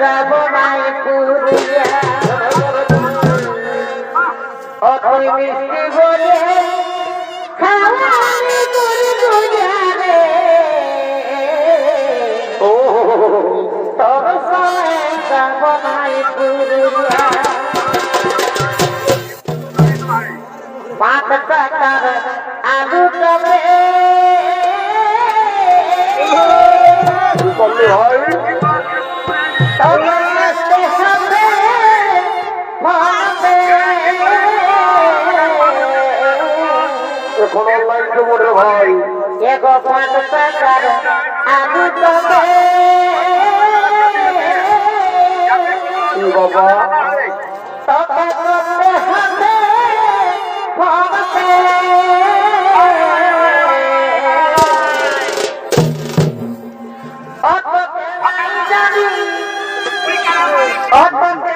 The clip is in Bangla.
যাব নাই পুরিয়া ও মিষ্টি বলে খাওয়ানি করি দুজারে ও তোর সনে যাব নাই পুরিয়া পাঁচ টাকার আলু তবে স্টেশনে এখন অনলাইন দেবো রে ভাই নাই